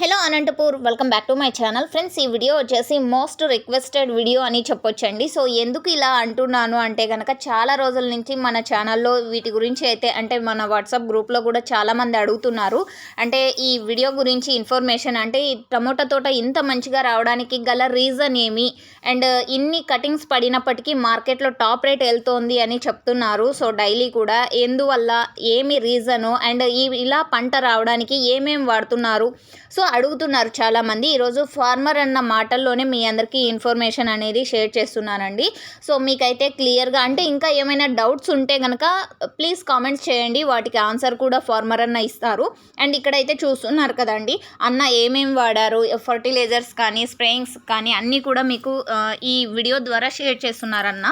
Hello Anantapur welcome back to my channel friends ఈ video వచ్చేసి most requested video అని చెప్పొచ్చండి. సో ఎందుకు ఇలా అంటున్నాను అంటే కనుక చాలా రోజుల నుంచి మన ఛానల్లో వీటి గురించి అయితే అంటే మన వాట్సాప్ గ్రూప్లో కూడా చాలామంది అడుగుతున్నారు. అంటే ఈ వీడియో గురించి ఇన్ఫర్మేషన్ అంటే ఈ టమోటా తోట ఇంత మంచిగా రావడానికి గల రీజన్ ఏమి? అండ్ ఇన్ని కటింగ్స్ పడినప్పటికీ మార్కెట్లో టాప్ రేట్ వెళ్తోంది అని చెప్తున్నారు. సో డైలీ కూడా ఎందువల్ల ఏమి రీజను అండ్ ఈ ఇలా పంట రావడానికి ఏమేమి వాడుతున్నారు? సో అడుగుతున్నారు చాలామంది. ఈరోజు ఫార్మర్ అన్న మాటల్లోనే మీ అందరికీ ఇన్ఫర్మేషన్ అనేది షేర్ చేస్తున్నానండి. సో మీకైతే క్లియర్గా అంటే ఇంకా ఏమైనా డౌట్స్ ఉంటే కనుక ప్లీజ్ కామెంట్స్ చేయండి. వాటికి ఆన్సర్ కూడా ఫార్మర్ అన్న ఇస్తారు. అండ్ ఇక్కడైతే చూస్తున్నారు కదండి అన్న ఏమేమి వాడారు ఫర్టిలైజర్స్ కానీ స్ప్రేయింగ్స్ కానీ అన్నీ కూడా మీకు ఈ వీడియో ద్వారా షేర్ చేస్తున్నారన్న.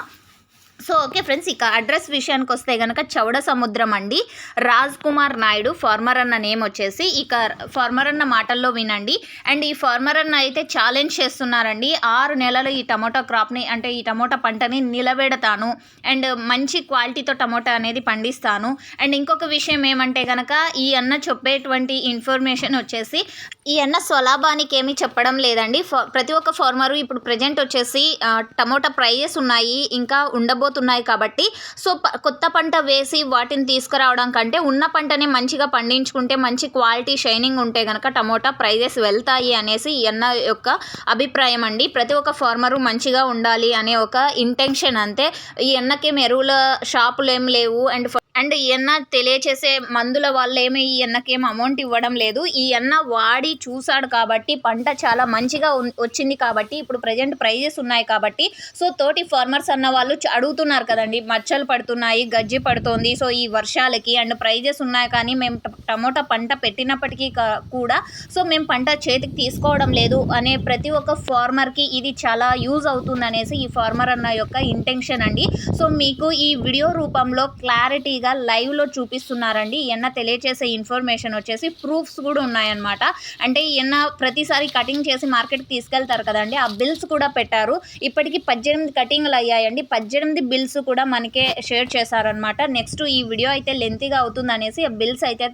సో ఓకే ఫ్రెండ్స్ ఇక అడ్రస్ విషయానికి వస్తే కనుక చౌడ సముద్రం అండి. రాజ్ కుమార్ నాయుడు ఫార్మర్ అన్న నేమ్ వచ్చేసి. ఇక ఫార్మర్ అన్న మాటల్లో వినండి. అండ్ ఈ ఫార్మర్ అన్న అయితే ఛాలెంజ్ చేస్తున్నారండి. ఆరు నెలలు ఈ టమోటా క్రాప్ని అంటే ఈ టమోటా పంటని నిలబెడతాను. అండ్ మంచి క్వాలిటీతో టమోటా అనేది పండిస్తాను. అండ్ ఇంకొక విషయం ఏమంటే కనుక ఈ అన్న చెప్పేటువంటి ఇన్ఫర్మేషన్ వచ్చేసి ఈ అన్న స్వలాభానికి ఏమీ చెప్పడం లేదండి. ఫ- ప్రతి ఒక్క ఫార్మరు ఇప్పుడు ప్రజెంట్ వచ్చేసి టమోటా ప్రైజెస్ ఉన్నాయి. ఇంకా ఉండబో ఉండబోతున్నాయి కాబట్టి సో కొత్త పంట వేసి వాటిని తీసుకురావడం కంటే ఉన్న పంటని మంచిగా పండించుకుంటే మంచి క్వాలిటీ షైనింగ్ ఉంటే కనుక టమోటా ప్రైజెస్ వెళ్తాయి అనేసి ఈ అన్న యొక్క అభిప్రాయం అండి. ప్రతి ఒక్క ఫార్మరు మంచిగా ఉండాలి అనే ఒక ఇంటెన్షన్ అంతే. ఈ అన్నకేం ఎరువుల షాపులు ఏం లేవు. అండ్ అండ్ ఈ అన్న తెలియచేసే మందుల వల్ల ఏమి ఈ అన్నకేం అమౌంట్ ఇవ్వడం లేదు. ఈ అన్న వాడి చూశాడు కాబట్టి పంట చాలా మంచిగా వచ్చింది కాబట్టి ఇప్పుడు ప్రజెంట్ ప్రైజెస్ ఉన్నాయి కాబట్టి సో తోటి ఫార్మర్స్ అన్న వాళ్ళు చ- చూస్తున్నారు కదండి. మచ్చలు పడుతున్నాయి గజ్జి పడుతోంది. సో ఈ వర్షాలకి అండ్ ప్రైజెస్ ఉన్నాయి కానీ మేము టమోటా పంట పెట్టినప్పటికీ కూడా సో మేము పంట చేతికి తీసుకోవడం లేదు అనే ప్రతి ఒక్క ఫార్మర్కి ఇది చాలా యూజ్ అవుతుంది అనేసి ఈ ఫార్మర్ అన్న యొక్క ఇంటెన్షన్ అండి. సో మీకు ఈ వీడియో రూపంలో క్లారిటీగా లైవ్లో చూపిస్తున్నారండి. ఈయన తెలియచేసే ఇన్ఫర్మేషన్ వచ్చేసి ప్రూఫ్స్ కూడా ఉన్నాయన్నమాట. అంటే ఈయన ప్రతిసారి కటింగ్ చేసి మార్కెట్కి తీసుకెళ్తారు కదండి. ఆ బిల్స్ కూడా పెట్టారు. ఇప్పటికి పద్దెనిమిది కటింగ్లు అయ్యాయండి. పద్దెనిమిది బిల్స్ కూడా మనకే షేర్ చేశారనమాట నెక్స్ట్ ఈ వీడియో అయితే లెంతీగా అవుతుంది అనేసి ఆ బిల్స్ అయితే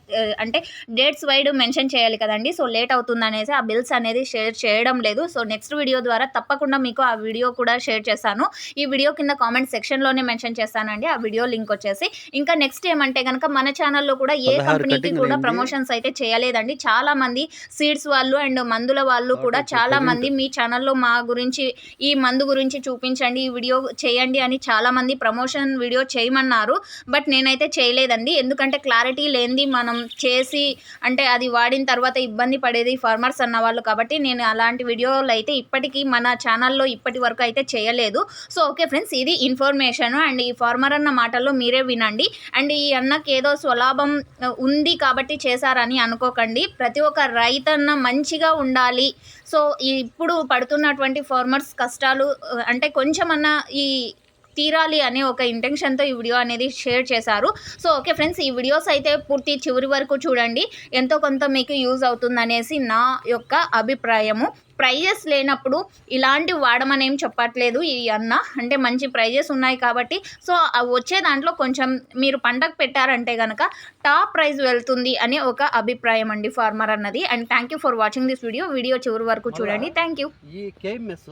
అంటే డేట్స్ వైడ్ మెన్షన్ చేయాలి కదండి. సో లేట్ అవుతుంది అనేసి ఆ బిల్స్ అనేది షేర్ చేయడం లేదు. సో నెక్స్ట్ వీడియో ద్వారా తప్పకుండా మీకు ఆ వీడియో కూడా షేర్ చేస్తాను. ఈ వీడియో కింద కామెంట్ సెక్షన్లోనే మెన్షన్ చేస్తానండి. ఆ వీడియో లింక్ వచ్చేసి. ఇంకా నెక్స్ట్ ఏమంటే కనుక మన ఛానల్లో కూడా ఏ కంపెనీకి కూడా. ప్రమోషన్స్ అయితే చేయలేదండి. చాలా మంది సీడ్స్ వాళ్ళు అండ్ మందుల వాళ్ళు కూడా చాలా. మంది మీ ఛానల్లో మా గురించి ఈ మందు గురించి చూపించండి ఈ వీడియో చేయండి అని చాలా మంది ప్రమోషన్ వీడియో చేయమన్నారు బట్ నేనైతే చేయలేదండి. ఎందుకంటే క్లారిటీ లేనిది మనం చేసి అంటే అది వాడిన తర్వాత ఇబ్బంది పడేది ఫార్మర్స్ అన్న వాళ్ళు కాబట్టి నేను అలాంటి వీడియోలు అయితే ఇప్పటికీ మన ఛానల్లో ఇప్పటి వరకు అయితే చేయలేదు. సో ఓకే ఫ్రెండ్స్ ఇది ఇన్ఫర్మేషన్. అండ్ ఈ ఫార్మర్ అన్న మాటల్లో మీరే వినండి. అండ్ ఈ అన్నకి ఏదో స్వలాభం ఉంది కాబట్టి చేశారని అనుకోకండి. ప్రతి ఒక్క రైతన్న మంచిగా ఉండాలి. సో ఇప్పుడు పడుతున్నటువంటి ఫార్మర్స్ కష్టాలు అంటే కొంచెమన్నా ఈ తీరాలి అనే ఒక ఇంటెన్షన్తో ఈ వీడియో అనేది షేర్ చేశారు. సో ఓకే ఫ్రెండ్స్ ఈ వీడియోస్ అయితే పూర్తి చివరి వరకు చూడండి. ఎంతో కొంత మీకు యూజ్ అవుతుందనేసి నా యొక్క అభిప్రాయము. ప్రైజెస్ లేనప్పుడు ఇలాంటి వాడమని చెప్పట్లేదు ఈ అన్న. అంటే మంచి ప్రైజెస్ ఉన్నాయి కాబట్టి. సో వచ్చే దాంట్లో కొంచెం మీరు పండగ పెట్టారంటే కనుక టాప్ ప్రైజ్ వెళ్తుంది అనే ఒక అభిప్రాయం అండి ఫార్మర్ అన్నది. And thank you for watching this video video చివరి వరకు చూడండి. థ్యాంక్ యూ ఈ కేఎంఎస్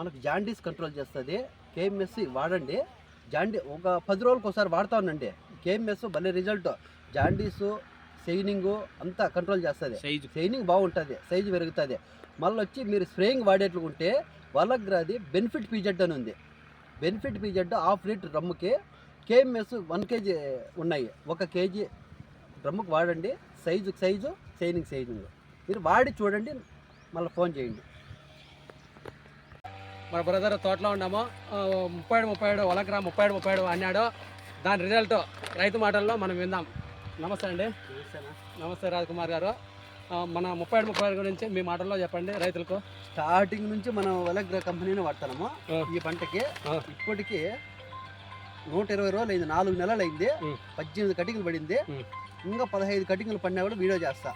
మనకు జాండీస్ కంట్రోల్ చేస్తుంది. కేఎంఎస్ వాడండి. జాండీ ఒక పది రోజులకు ఒకసారి వాడుతా ఉండండి. కేఎంఎస్ భలే రిజల్ట్ జాండీసు సైనింగ్ అంతా కంట్రోల్ చేస్తుంది. సైజు సైనింగ్ బాగుంటుంది. సైజు పెరుగుతుంది. మళ్ళీ వచ్చి మీరు స్ప్రేయింగ్ వాడేట్లుంటే వాళ్ళగ్రాది బెనిఫిట్ పీజెడ్ అని ఉంది. బెనిఫిట్ పీజెడ్ హాఫ్ లీటర్ డ్రమ్ముకి కేఎంఎస్ వన్ కేజీ ఉన్నాయి. ఒక కేజీ డ్రమ్ముకి వాడండి. సైజు సైజు సైనింగ్ సైనింగ్ మీరు వాడి చూడండి. మళ్ళీ ఫోన్ చేయండి. మన బ్రదర్ తోటలో ఉన్నాము. ముప్పై ఏడు ముప్పై ఏడు వలకరా ముప్పై ఏడు ముప్పై ఏడు అన్నాడు. దాని రిజల్ట్ రైతు మాటల్లో మనం విందాం. నమస్తే అండి. నమస్తే రాజ్కుమార్ గారు. మన ముప్పై ఏడు ముప్పై ఏడు గురించి మీ మాటల్లో చెప్పండి రైతులకు. స్టార్టింగ్ నుంచి మనం వలగ్ర కంపెనీని వాడుతున్నాము. ఆ. ఈ పంటకి. ఇప్పటికి నూట ఇరవై రోజులు అయింది నాలుగు నెలలు అయింది. పద్దెనిమిది కటింగ్లు పడింది. ఇంకా పదహైదు కటింగ్లు పడినా కూడా వీడియో చేస్తా.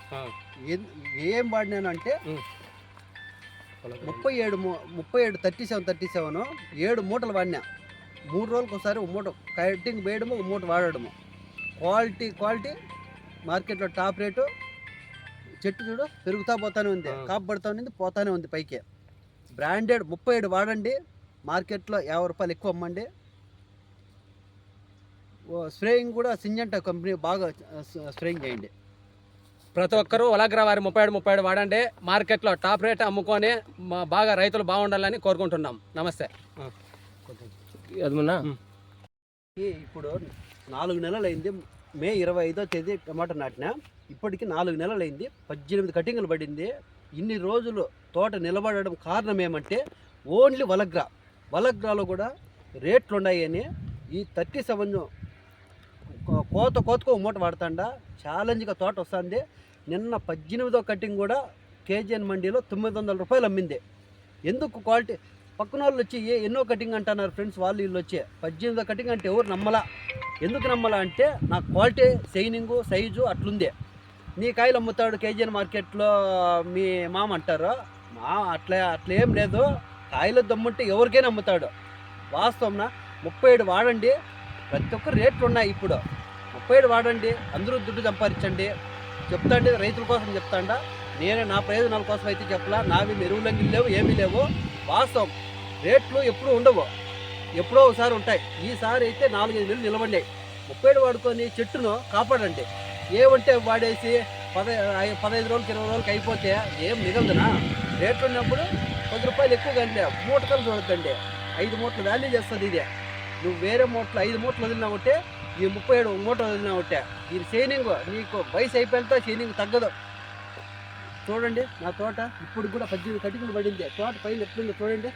ఏం వాడినాను అంటే ముప్పై ఏడు ముప్పై ఏడు థర్టీ సెవెన్ థర్టీ సెవెన్ ఏడు మూటలు వాడినా. మూడు రోజులకు ఒకసారి ఒక మూట కటింగ్ వేయడము ఒక మూట వాడడము. క్వాలిటీ క్వాలిటీ మార్కెట్లో టాప్ రేటు. చెట్టు చూడు పెరుగుతా పోతానే ఉంది. కాపు పడుతా ఉంది పోతానే ఉంది పైకి. బ్రాండెడ్ ముప్పై ఏడు వాడండి మార్కెట్లో యాభై రూపాయలు ఎక్కువ అమ్మండి. స్ప్రేయింగ్ కూడా సింజంటా కంపెనీ బాగా స్ప్రేయింగ్ చేయండి. ప్రతి ఒక్కరూ ఒలగ్రా వారి ముప్పై ఏడు ముప్పై ఏడు వాడండి. మార్కెట్లో టాప్ రేట్ అమ్ముకొని మా బాగా రైతులు బాగుండాలని కోరుకుంటున్నాం. నమస్తే. అదమన్నా ఈ ఇప్పుడు నాలుగు నెలలు అయింది మే ఇరవై ఐదో తేదీ టమాటా నాటిన. ఇప్పటికి నాలుగు నెలలు అయింది పద్దెనిమిది కటింగ్లు పడింది. ఇన్ని రోజులు తోట నిలబడడం కారణం ఏమంటే ఓన్లీ వలగ్రా. వలగ్రాలో కూడా రేట్లు ఉన్నాయని ఈ థర్టీ సెవెన్ కోత కోతకు మూట పడతాండ ఛాలెంజ్గా తోట వస్తుంది. నిన్న పద్దెనిమిదో కటింగ్ కూడా కేజీఎన్ మండీలో తొమ్మిది వందల రూపాయలు అమ్మింది. ఎందుకు క్వాలిటీ పక్కన వాళ్ళు వచ్చి ఏ ఎన్నో కటింగ్ అంటున్నారు ఫ్రెండ్స్ వాళ్ళు వీళ్ళు వచ్చి పద్దెనిమిదో కటింగ్ అంటే ఎవరు నమ్మలా? ఎందుకు నమ్మలా? అంటే నా క్వాలిటీ సైనింగు సైజు అట్లుంది. నీ కాయలు అమ్ముతాడు కేజీఎన్ మార్కెట్లో మీ మామ అంటారు. మా అట్లా అట్లా ఏం లేదు. కాయలు దమ్ముంటే ఎవరికైనా అమ్ముతాడు. వాస్తవంన? ముప్పై ఏడు వాడండి. ప్రతి ఒక్క రేట్లు ఉన్నాయి ఇప్పుడు. ముప్పై వాడండి అందరూ దుడ్డు సంపాదించండి చెప్తాండి రైతుల కోసం చెప్తాండా. నేనే నా ప్రయోజనాల కోసం అయితే చెప్పలా. నావి ఎరువులంగి లేవు ఏమీ లేవు. వాస్తవం. రేట్లు ఎప్పుడూ ఉండవు. ఎప్పుడో ఒకసారి ఉంటాయి. ఈసారి అయితే నాలుగైదు నెలలు నిలబడినాయి ముప్పై వాడుకొని చెట్టును కాపాడండి. ఏమంటే వాడేసి పద పదహైదు రోజులకి ఇరవై రోజులకి అయిపోతే ఏం మిగలదునా? రేట్లు ఉన్నప్పుడు పది రూపాయలు ఎక్కువ కండి మూటకలు చూడద్దండి. ఐదు మూటలు వాల్యూ చేస్తుంది ఇది. నువ్వు వేరే మూటలు ఐదు మూటలు వదిలినావుంటే ఈ ముప్పై ఏడు మూట వదిలినావుంటే దీని షైనింగ్ నీకు వయసు అయిపోయినంత షైనింగ్ తగ్గదు. చూడండి నా తోట ఇప్పుడు కూడా పద్దెనిమిది కటికలు పడింది. తోట పైన ఎట్లుందో చూడండి.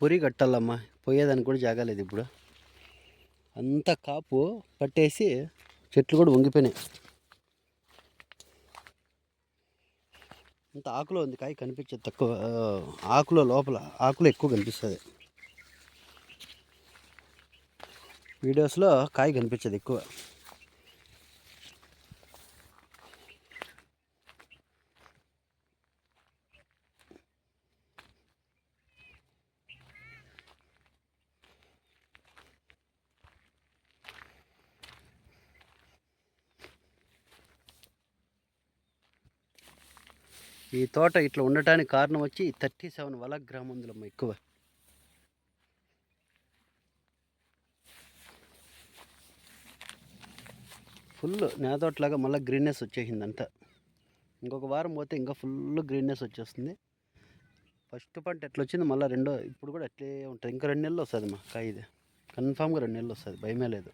పొరి కట్టాలమ్మా పోయేదానికి కూడా జాగాలేదు ఇప్పుడు. అంత కాపు పట్టేసి చెట్లు కూడా వంగిపోయినాయి. అంత ఆకులో ఉంది కాయ కనిపించేది తక్కువ ఆకులో లోపల ఆకులో ఎక్కువ కనిపిస్తుంది. వీడియోస్లో కాయ కనిపించదు ఎక్కువ. ఈ తోట ఇట్లా ఉండటానికి కారణం వచ్చి థర్టీ సెవెన్ వల గ్రామందులమ్మ ఎక్కువ. ఫుల్ నేతోటలాగా మళ్ళీ గ్రీన్నెస్ వచ్చేసింది అంతా ఇంకొక వారం పోతే ఇంకా ఫుల్ గ్రీన్నెస్ వచ్చేస్తుంది. ఫస్ట్ పంట ఎట్లా వచ్చింది? మళ్ళీ రెండో ఇప్పుడు కూడా అట్లే ఉంటుంది. ఇంకా రెండు నెలలు వస్తుంది మా కాయ ఇది. కన్ఫామ్గా రెండు నెలలు వస్తుంది. భయమే లేదు.